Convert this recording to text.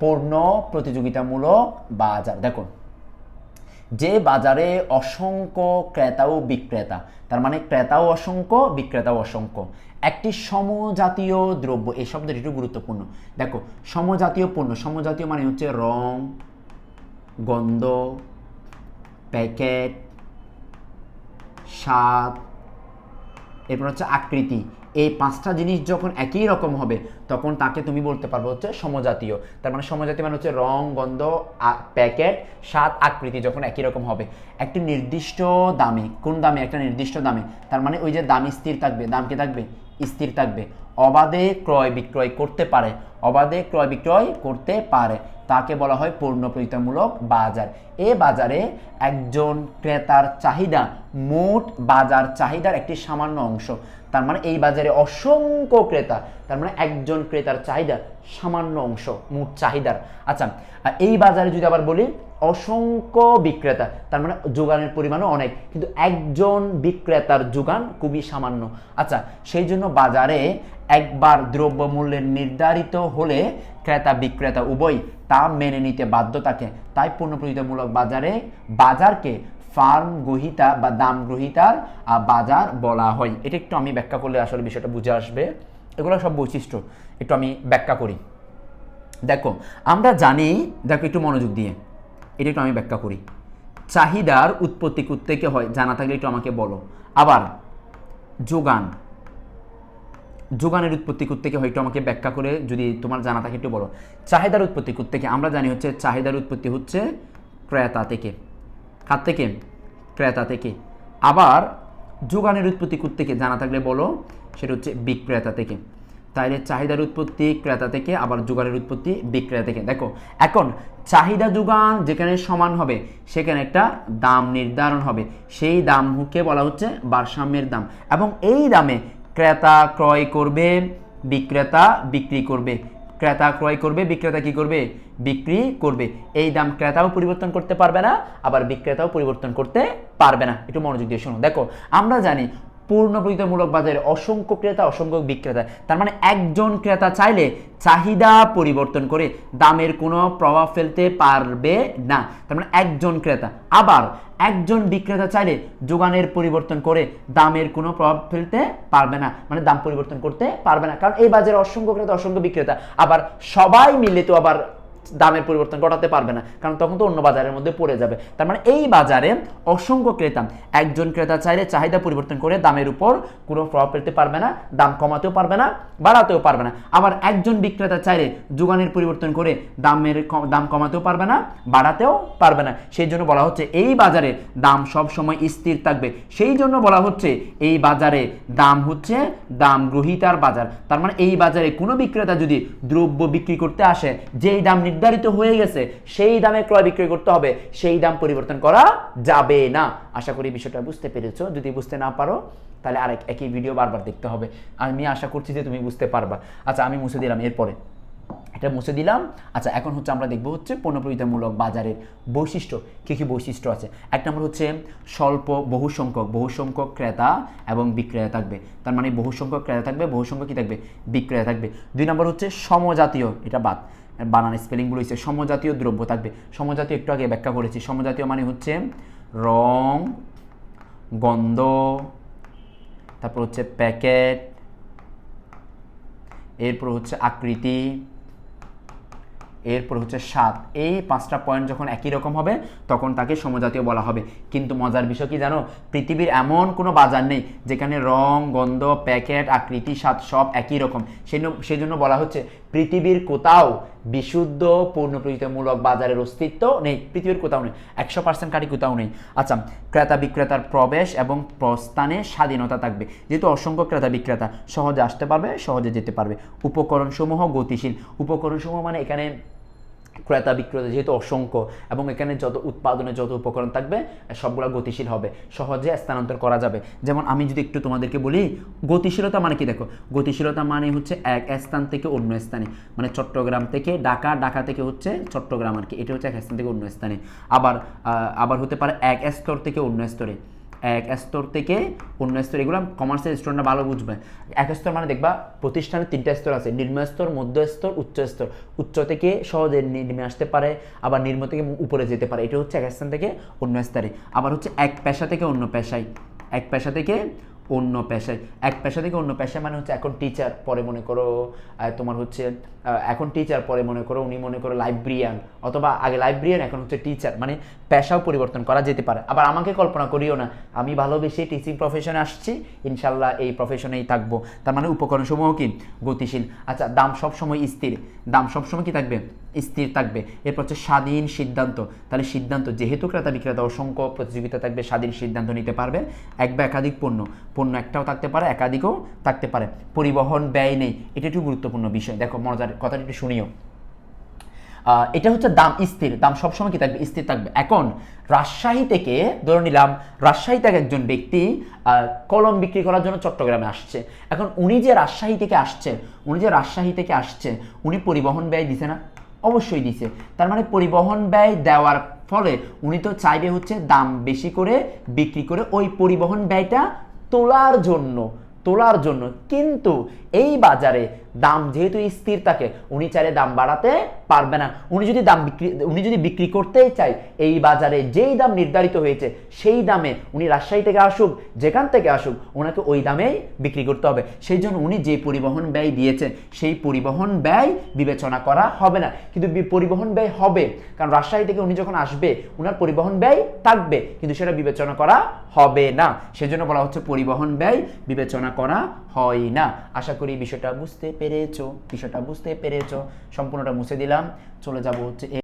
পূর্ণ প্রতিযোগিতামূলক বাজার। দেখো যে বাজারে অসংখ্য ক্রেতা ও বিক্রেতা, তার মানে ক্রেতাও অসংখ্য বিক্রেতাও অসংখ্য, একটি সমজাতীয় দ্রব্য, এই শব্দটি একটু গুরুত্বপূর্ণ। দেখো, সমজাতীয় পণ্য, সমজাতীয় মানে হচ্ছে রং, গন্ধ, প্যাকেট, স্বাদ, এরপর হচ্ছে আকৃতি। এই পাঁচটা জিনিস যখন একই রকম হবে, তখন তাকে তুমি বলতে পারবে হচ্ছে সমজাতীয়। তার মানে সমজাতীয় মানে হচ্ছে রং, গন্ধ প্যাকেট, স্বাদ, আকৃতি যখন একই রকম হবে। একটি নির্দিষ্ট দামে, কোন দামে? একটা নির্দিষ্ট দামে। তার মানে ওই যে দাম স্থির থাকবে, দাম কি থাকবে? স্থির থাকবে। অবাধে ক্রয় বিক্রয় করতে পারে। অবাধে ক্রয় বিক্রয় করতে পারে। তাকে বলা হয় পূর্ণ প্রতিতামূলক বাজার। এ বাজারে একজন ক্রেতার চাহিদা মোট বাজার চাহিদার একটি সামান্য অংশ। তার মানে এই বাজারে অসংখ্য ক্রেতা। তার মানে একজন ক্রেতার চাহিদা সামান্য অংশ, মোট চাহিদার। আচ্ছা এই বাজারে যদি আবার বলি অসংখ্য বিক্রেতা, তার মানে যোগানের পরিমাণও অনেক, কিন্তু একজন বিক্রেতার যোগান খুবই সামান্য। আচ্ছা সেই জন্য বাজারে একবার দ্রব্যমূল্যের নির্ধারিত হলে ক্রেতা বিক্রেতা উভয় তা মেনে নিতে বাধ্য থাকে। তাই পূর্ণপ্রতিতামূলক বাজারে বাজারকে ফার্ম গ্রহিতা বা দাম গ্রহিতার বাজার বলা হয়। এটা একটু আমি ব্যাখ্যা করলে আসলে বিষয়টা বুঝে আসবে। এগুলো সব বৈশিষ্ট্য, একটু আমি ব্যাখ্যা করি। দেখো, আমরা জানি, দেখো একটু মনোযোগ দিয়ে। এটা একটু আমি ব্যাখ্যা করি। চাহিদার উৎপত্তি থেকে হয় জানা থাকলে একটু আমাকে বলো। আবার, যোগান। যোগানের উৎপত্তি থেকে হয় একটু আমাকে ব্যাখ্যা করে যদি তোমার জানা থাকে একটু বলো। চাহিদার উৎপত্তি থেকে? আমরা জানি হচ্ছে চাহিদার উৎপত্তি হচ্ছে ক্রেতা থেকে। হাত থেকে? ক্রেতা থেকে। আবার, যোগানের উৎপত্তি থেকে জানা থাকলে বলো, সেটা হচ্ছে বিক্রেতা থেকে। তাইলে চাহিদার উৎপত্তি ক্রেতা থেকে, আবার যোগানের উৎপত্তি বিক্রেতা থেকে। দেখো, এখন চাহিদা যোগান যেখানে সমান হবে, সেখানে একটা দাম নির্ধারণ হবে। সেই দামকে বলা হচ্ছে ভারসাম্যের দাম। এবং এই দামে ক্রেতা ক্রয় করবে, বিক্রেতা বিক্রি করবে। ক্রেতা ক্রয় করবে, বিক্রেতা কি করবে? বিক্রি করবে। এই দাম ক্রেতাও পরিবর্তন করতে পারবে না, আবার বিক্রেতাও পরিবর্তন করতে পারবে না। একটু মনোযোগ দিয়ে শোনো। দেখো, আমরা জানি পূর্ণ প্রতিযোগিতামূলক বাজারে অসংখ্য ক্রেতা, অসংখ্য বিক্রেতা। তার মানে একজন ক্রেতা চাইলে চাহিদা পরিবর্তন করে দামের কোনো প্রভাব ফেলতে পারবে না। তার মানে একজন ক্রেতা। আবার একজন বিক্রেতা চাইলে যোগানের পরিবর্তন করে দামের কোনো প্রভাব ফেলতে পারবে না। মানে দাম পরিবর্তন করতে পারবে না। কারণ এই বাজারে অসংখ্য ক্রেতা, অসংখ্য বিক্রেতা। আবার সবাই মিলে তো আবার দামের পরিবর্তন ঘটাতে পারবে না, কারণ তখন তো অন্য বাজারের মধ্যে পড়ে যাবে। তার মানে এই বাজারে অসংখ্য ক্রেতা, একজন ক্রেতা চাইলে চাহিদা পরিবর্তন করে দামের উপর কোনো প্রভাব ফেলতে পারবে না, দাম কমাতেও পারবে না, বাড়াতেও পারবে না। আবার একজন বিক্রেতা চাইলে যোগানের পরিবর্তন করে দামের দাম কমাতেও পারবে না, বাড়াতেও পারবে না। সেই জন্য বলা হচ্ছে এই বাজারে দাম সব সময় স্থির থাকবে। সেই জন্য বলা হচ্ছে এই বাজারে দাম হচ্ছে দাম গ্রহিতার বাজার। তার মানে এই বাজারে কোনো বিক্রেতা যদি দ্রব্য বিক্রি করতে আসে, যেই দাম নির্ধারিত হয়ে গেছে, সেই দামে ক্রয় বিক্রয় করতে হবে, সেই দাম পরিবর্তন করা যাবে না। আশা করি বিষয়টা বুঝতে পেরেছ। যদি বুঝতে না পারো, তাহলে আরেক একই ভিডিও বারবার দেখতে হবে। আমি আশা করছি যে তুমি বুঝতে পারবা। আচ্ছা আমি মুছে দিলাম এরপরে। এটা মুছে দিলাম। আচ্ছা এখন হচ্ছে আমরা দেখব হচ্ছে পণ্যপ্রতিতামূলক বাজারের বৈশিষ্ট্য। কী কী বৈশিষ্ট্য আছে? এক নম্বর হচ্ছে স্বল্প বহু সংখ্যক বহু সংখ্যক ক্রেতা এবং বিক্রেতা থাকবে। তার মানে বহু সংখ্যক ক্রেতা থাকবে বহু সংখ্যক কী থাকবে? বিক্রেতা থাকবে। দুই নম্বর হচ্ছে সমজাতীয়, এটা বাদ। বানান স্পেলিংগুলো হচ্ছে সমজাতীয় দ্রব্য থাকবে। সমজাতীয় একটু আগে ব্যাখ্যা করেছি। সমজাতীয় মানে হচ্ছে রং, গন্ধ, তারপর হচ্ছে প্যাকেট, এরপর হচ্ছে আকৃতি, এরপর হচ্ছে স্বাদ। এই পাঁচটা পয়েন্ট যখন একই রকম হবে, তখন তাকে সমজাতীয় বলা হবে। কিন্তু মজার বিষয় কি জানো? পৃথিবীর এমন কোনো বাজার নেই যেখানে রং, গন্ধ, প্যাকেট, আকৃতি, স্বাদ সব একই রকম। সেই জন্য বলা হচ্ছে পৃথিবীর কোথাও বিশুদ্ধ পূর্ণ প্রতিযোগিতামূলক বাজারের অস্তিত্ব নেই, পৃথিবীর কোথাও নেই, একশো পার্সেন্ট কারি কোথাও নেই। আচ্ছা ক্রেতা বিক্রেতার প্রবেশ এবং প্রস্থানে স্বাধীনতা থাকবে। যেহেতু অসংখ্য ক্রেতা বিক্রেতা সহজে আসতে পারবে, সহজে যেতে পারবে। উপকরণসমূহ গতিশীল। উপকরণসমূহ মানে এখানে ক্রেতা, বিক্রেতা যেহেতু অসংখ্য এবং এখানে যত উৎপাদনে যত উপকরণ থাকবে, সবগুলো গতিশীল হবে, সহজে স্থানান্তর করা যাবে। যেমন আমি যদি একটু তোমাদেরকে বলি, গতিশীলতা মানে কি দেখো? গতিশীলতা মানে হচ্ছে এক স্থান থেকে অন্য স্থানে। মানে চট্টগ্রাম থেকে ঢাকা ঢাকা থেকে হচ্ছে চট্টগ্রাম আর কি। এটা হচ্ছে এক স্থান থেকে অন্য স্থানে। আবার আবার হতে পারে এক স্তর থেকে অন্য স্তরে। এক স্তর থেকে অন্য স্তর, এগুলো কমার্সের স্টুডেন্টরা ভালো বুঝবে। এক স্তর মানে দেখবা, প্রতিষ্ঠানে তিনটা স্তর আছে, নিম্ন স্তর, মধ্য স্তর, উচ্চ স্তর। উচ্চ থেকে সহজে নেমে আসতে পারে, আবার নিম্ন থেকে উপরে যেতে পারে। এটা হচ্ছে এক স্থান থেকে অন্য স্তরে। আবার হচ্ছে এক পেশা থেকে অন্য পেশায়। এক পেশা থেকে অন্য পেশায়, এক পেশা থেকে অন্য পেশায় মানে হচ্ছে এখন টিচার পরে মনে করো তোমার হচ্ছে এখন টিচার পরে মনে করো, উনি মনে করো লাইব্রেরিয়ান অথবা আগে লাইব্রেরিয়ান এখন হচ্ছে টিচার মানে পেশাও পরিবর্তন করা যেতে পারে। আবার আমাকে কল্পনা করিও না, আমি ভালোবেসে টিচিং প্রফেশনে আসছি, ইনশাল্লাহ এই প্রফেশনেই থাকব। তার মানে উপকরণ সমূহ কি? গতিশীল। আচ্ছা দাম সবসময় স্থির। দাম সবসময় কি থাকবে? স্থির থাকবে। এরপর হচ্ছে স্বাধীন সিদ্ধান্ত। তাহলে সিদ্ধান্ত যেহেতু ক্রেতা বিক্রেতা অসংখ্য প্রতিযোগিতা থাকবে, স্বাধীন সিদ্ধান্ত নিতে পারবে। এক বা একাধিক পণ্য। পণ্য একটাও থাকতে পারে, একাধিকও থাকতে পারে। পরিবহন ব্যয় নেই। এটা একটু গুরুত্বপূর্ণ বিষয়। দেখো, মজার কথাটা একটু শুনিও। এটা হচ্ছে দাম স্থির। দাম সবসময় কি থাকবে? স্থির থাকবে। এখন, রাজশাহী থেকে, ধরে নিলাম, রাজশাহী থেকে একজন ব্যক্তি কলম বিক্রি করার জন্য চট্টগ্রামে আসছে। এখন উনি যে রাজশাহী থেকে আসছে, উনি যে রাজশাহী থেকে আসছে, উনি পরিবহন ব্যয় দিছে না। অবশ্যই দিছে। তার মানে পরিবহন ব্যয় দেওয়ার ফলে উনি তো চাইবে হচ্ছে দাম বেশি করে বিক্রি করে ওই পরিবহন ব্যয়টা তোলার জন্য তোলার জন্য। কিন্তু এই বাজারে দাম যেহেতু স্থির থাকে, উনি চাইলে দাম বাড়াতে পারবে না। উনি যদি দাম বিক্রি, উনি যদি বিক্রি করতেই চায়, এই বাজারে যেই দাম নির্ধারিত হয়েছে, সেই দামে উনি রাজশাহী থেকে আসুক, যেখান থেকে আসুক, ওনাকে ওই দামেই বিক্রি করতে হবে। সেই জন্য উনি যে পরিবহন ব্যয় দিয়েছে সেই পরিবহন ব্যয় বিবেচনা করা হবে না। কিন্তু পরিবহন ব্যয় হবে, কারণ রাজশাহী থেকে উনি যখন আসবে ওনার পরিবহন ব্যয় থাকবে, কিন্তু সেটা বিবেচনা করা হবে না। সেজন্য বলা হচ্ছে পরিবহন ব্যয় বিবেচনা করা হয় না। আশা করি বিষয়টা বুঝতে পেরেছ বিষয়টা বুঝতে পেরেছ সম্পূর্ণটা মুছে দিলাম। চলে যাব হচ্ছে